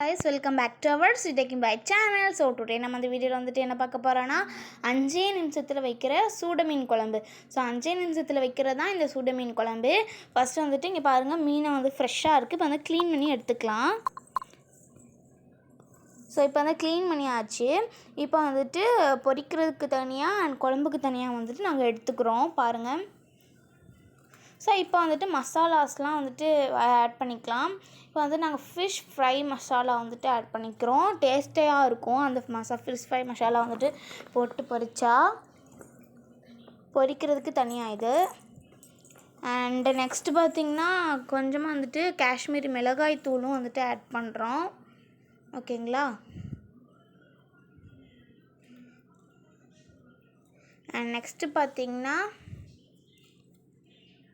guys welcome back to our taking by channel so today நம்ம அந்த வீடியோவில் வந்துட்டு என்ன பார்க்க போகிறோன்னா அஞ்சே நிமிஷத்தில் வைக்கிற சூட மீன் குழம்பு. ஸோ அஞ்சே நிமிஷத்தில் வைக்கிறது தான் இந்த சூட மீன் குழம்பு. ஃபஸ்ட்டு வந்துட்டு இங்கே பாருங்கள் மீனை வந்து ஃப்ரெஷ்ஷாக இருக்குது இப்போ வந்து க்ளீன் பண்ணி எடுத்துக்கலாம். ஸோ இப்போ வந்து க்ளீன் பண்ணியாச்சு. இப்போ வந்துட்டு பொரிக்கிறதுக்கு தனியாக அண்ட் குழம்புக்கு தனியாக வந்துட்டு நாங்கள் எடுத்துக்கிறோம். பாருங்கள் ஸோ இப்போ வந்துட்டு மசாலாஸ்லாம் வந்துட்டு ஆட் பண்ணிக்கலாம். இப்போ வந்து நாங்கள் ஃபிஷ் ஃப்ரை மசாலா வந்துட்டு ஆட் பண்ணிக்கிறோம். டேஸ்டியாக இருக்கும். அந்த மசா ஃபிஷ் ஃப்ரை மசாலா வந்துட்டு போட்டு பொரிச்சா. பொரிக்கிறதுக்கு தனியாக இது. அண்டு நெக்ஸ்ட்டு பார்த்திங்கன்னா கொஞ்சமாக வந்துட்டு காஷ்மீரி மிளகாய் தூளும் வந்துட்டு ஆட் பண்ணுறோம் ஓகேங்களா அண்ட் நெக்ஸ்ட்டு பார்த்திங்கன்னா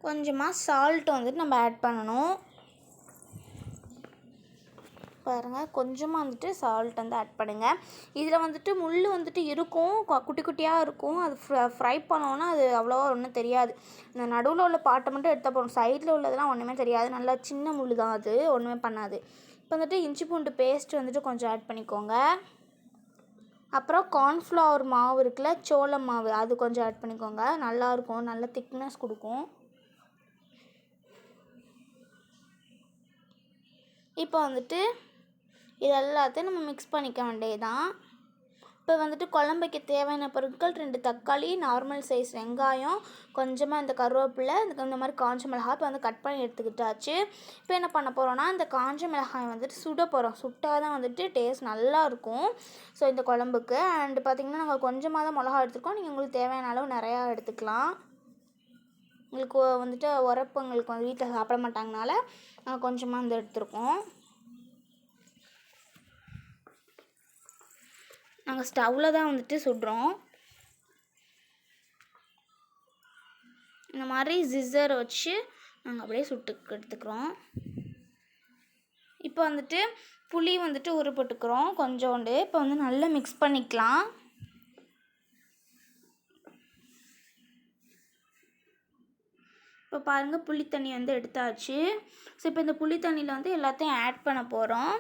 கொஞ்சமாக சால்ட் வந்துட்டு நம்ம ஆட் பண்ணணும். பாருங்கள் கொஞ்சமாக வந்துட்டு சால்ட் வந்து ஆட் பண்ணுங்கள் இதில் வந்துட்டு முள் வந்துட்டு இருக்கும் குட்டி குட்டியாக இருக்கும். அது ஃப்ரை பண்ணோன்னா அது அவ்வளோவா ஒன்றும் தெரியாது. இந்த நடுவில் உள்ள பாட்டை மட்டும் எடுத்தால் போகணும் சைடில் உள்ளதெல்லாம் ஒன்றுமே தெரியாது. நல்லா சின்ன முள் தான் அது. ஒன்றுமே பண்ணாது. இப்போ வந்துட்டு இஞ்சி பூண்டு பேஸ்ட் வந்துட்டு கொஞ்சம் ஆட் பண்ணிக்கோங்க. அப்புறம் கார்ன்ஃப்ளவர் மாவு இருக்குல்ல சோளம் மாவு அது கொஞ்சம் ஆட் பண்ணிக்கோங்க. நல்லாயிருக்கும் நல்ல திக்னஸ் கொடுக்கும். இப்போ வந்துட்டு இது எல்லாத்தையும் நம்ம மிக்ஸ் பண்ணிக்க வேண்டியதுதான். இப்போ வந்துட்டு குழம்புக்கு தேவையான பொருட்கள் ரெண்டு தக்காளி நார்மல் சைஸ் வெங்காயம் கொஞ்சமாக இந்த கருவேப்பிலை இந்த மாதிரி காஞ்ச மிளகாய் இப்போ வந்து கட் பண்ணி எடுத்துக்கிட்டாச்சு. இப்போ என்ன பண்ண போகிறோன்னா இந்த காஞ்ச மிளகாய் வந்துட்டு சுட போகிறோம் சுட்டால் தான் வந்துட்டு டேஸ்ட் நல்லா இருக்கும். ஸோ இந்த குழம்புக்கு. அண்டு பார்த்திங்கன்னா நாங்கள் கொஞ்சமாக தான் மிளகா எடுத்துருக்கோம். நீங்கள் உங்களுக்கு தேவையான அளவு நிறையா எடுத்துக்கலாம். உங்களுக்கு வந்துட்டு உரப்பு எங்களுக்கு வந்து வீட்டில் சாப்பிட மாட்டாங்கனால நாங்கள் கொஞ்சமாக வந்து எடுத்துருக்கோம். நாங்கள் ஸ்டவ்வில் தான் வந்துட்டு சுடுறோம். இந்த மாதிரி ஜிஸ்ஸர் வச்சு நாங்கள் அப்படியே சுட்டு எடுத்துக்கிறோம். இப்போ வந்துட்டு புளி வந்துட்டு உருப்பட்டுக்கிறோம் கொஞ்சோண்டு. இப்போ வந்து நல்லா மிக்ஸ் பண்ணிக்கலாம். இப்போ பாருங்கள் புளி தண்ணி வந்து எடுத்தாச்சு. ஸோ இப்போ இந்த புளி தண்ணியில் வந்து எல்லாத்தையும் ஆட் பண்ண போகிறோம்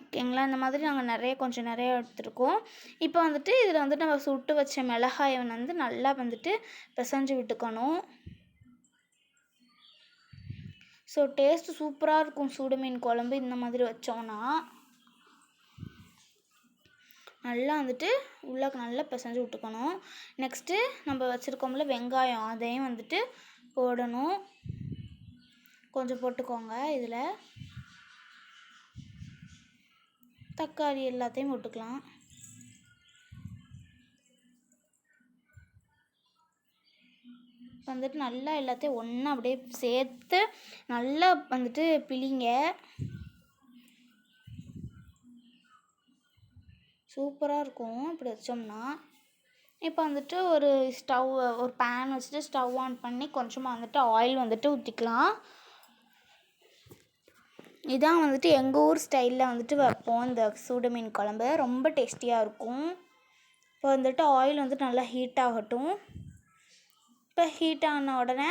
ஓகேங்களா இந்த மாதிரி நாங்கள் நிறைய கொஞ்சம் நிறைய எடுத்துருக்கோம். இப்போ வந்துட்டு இதில் வந்துட்டு நம்ம சுட்டு வச்ச மிளகாயை வந்து நல்லா வந்துட்டு பிசைஞ்சு விட்டுக்கணும். ஸோ டேஸ்ட்டு சூப்பராக இருக்கும். சூடு மீன் குழம்பு இந்த மாதிரி வச்சோன்னா நல்லா வந்துட்டு உள்ளே நல்லா பிசைஞ்சு விட்டுக்கணும். நெக்ஸ்ட்டு நம்ம வச்சுருக்கோம்ல வெங்காயம் அதையும் வந்துட்டு போடணும். கொஞ்சம் போட்டுக்கோங்க இதில். தக்காளி எல்லாத்தையும் போட்டுக்கலாம். வந்துட்டு நல்லா எல்லாத்தையும் ஒன்றா அப்படியே சேர்த்து நல்லா வந்துட்டு பிழிங்க. சூப்பராக இருக்கும். இப்படி வச்சோம்னா இப்போ வந்துட்டு ஒரு ஸ்டவ் ஒரு பேன் வச்சுட்டு ஸ்டவ் ஆன் பண்ணி கொஞ்சமாக வந்துட்டு ஆயில் வந்துட்டு ஊற்றிக்கலாம் இதான் வந்துட்டு எங்கள் ஊர் ஸ்டைலில் வந்துட்டு வைப்போம் இந்த சூடு மீன் குழம்பு. ரொம்ப டேஸ்டியாக இருக்கும். இப்போ வந்துட்டு ஆயில் வந்துட்டு நல்லா ஹீட் ஆகட்டும். இப்போ ஹீட் ஆன உடனே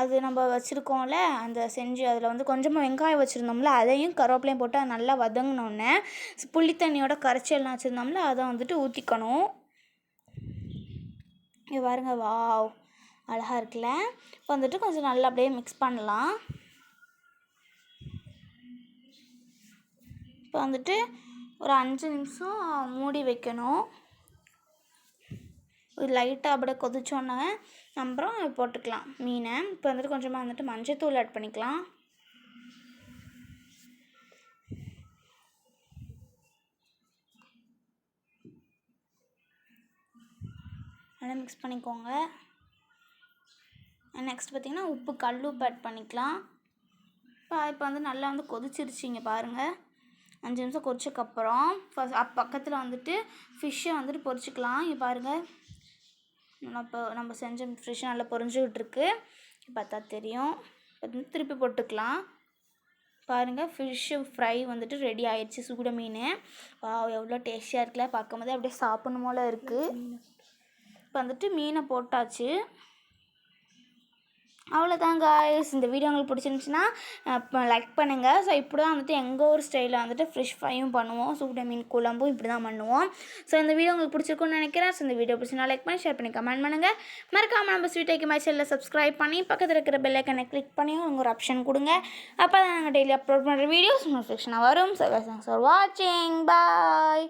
அது நம்ம வச்சுருக்கோம்ல அந்த செஞ்சு அதில் வந்து கொஞ்சமாக வெங்காயம் வச்சுருந்தோம்ல அதையும் கருவேப்பிலையும் போட்டு அது நல்லா வதங்கினோடனே புளி தண்ணியோட கரைச்சல்லாம் வச்சுருந்தோம்ல அதை வந்துட்டு ஊற்றிக்கணும் இங்கே பாருங்க வாவ் அழகாக இருக்குல்ல? இப்போ வந்துட்டு கொஞ்சம் நல்லா அப்படியே மிக்ஸ் பண்ணலாம். இப்போ வந்துட்டு ஒரு அஞ்சு நிமிஷம் மூடி வைக்கணும். லைட்டாக அப்படியே கொதிச்சோன்னே அப்புறம் போட்டுக்கலாம். மீனை இப்போ வந்துட்டு கொஞ்சமாக வந்துட்டு மஞ்சத்தூள் ஆட் பண்ணிக்கலாம். நல்லா மிக்ஸ் பண்ணிக்கோங்க. நெக்ஸ்ட் பார்த்திங்கன்னா உப்பு கல் உப்பு ஆட் பண்ணிக்கலாம். இப்போ இப்போ வந்து நல்லா வந்து கொதிச்சிருச்சிங்க பாருங்கள் அஞ்சு நிமிஷம் கொதிச்சக்கப்புறம் ஃபஸ்ட் பக்கத்தில் வந்துட்டு ஃபிஷ்ஷை வந்துட்டு பொரிச்சிக்கலாம். இங்கே பாருங்கள் இப்போ நம்ம செஞ்ச ஃபிஷ் நல்லா பொரிஞ்சுக்கிட்டு இருக்கு பார்த்தா தெரியும். திருப்பி போட்டுக்கலாம். பாருங்கள் ஃபிஷ்ஷு ஃப்ரை வந்துட்டு ரெடி ஆயிடுச்சு. சூட மீன். வா எவ்வளோ டேஸ்டியாக இருக்குல்ல. பார்க்கும்போதே அப்படியே சாப்பிடணும் போல இருக்குது இப்போ வந்துட்டு மீனை போட்டாச்சு. அவ்வளோதான் காய்ஸ் இந்த வீடியோ உங்களுக்கு பிடிச்சிருந்துச்சின்னா லைக் பண்ணுங்கள் ஸோ இப்படி தான் வந்துட்டு எங்கள் ஊர் ஸ்டைலில் வந்துட்டு ஃப்ரெஷ் ஃப்ரையும் பண்ணுவோம். சூட மீன் குழம்பும் இப்படி தான் பண்ணுவோம். ஸோ இந்த வீடியோ உங்களுக்கு பிடிச்சிருக்கும்னு நினைக்கிறேன். ஸோ இந்த வீடியோ பிடிச்சினா லைக் பண்ணி ஷேர் பண்ணி கமெண்ட் பண்ணுங்கள் மறக்காமல் நம்ம ஸ்வீட் மை சேனலில் சப்ஸ்கிரைப் பண்ணி பக்கத்தில் இருக்கிற பெல்லைக்கனை கிளிக் பண்ணி உங்கள் ஒரு ஆப்ஷன் கொடுங்க. அப்போ தான் நாங்கள் டெய்லி அப்லோட் பண்ணுற வீடியோஸ் நோட்டிஃபிகேஷனாக வரும் ஸோ ஃபார் வாட்சிங் பாய்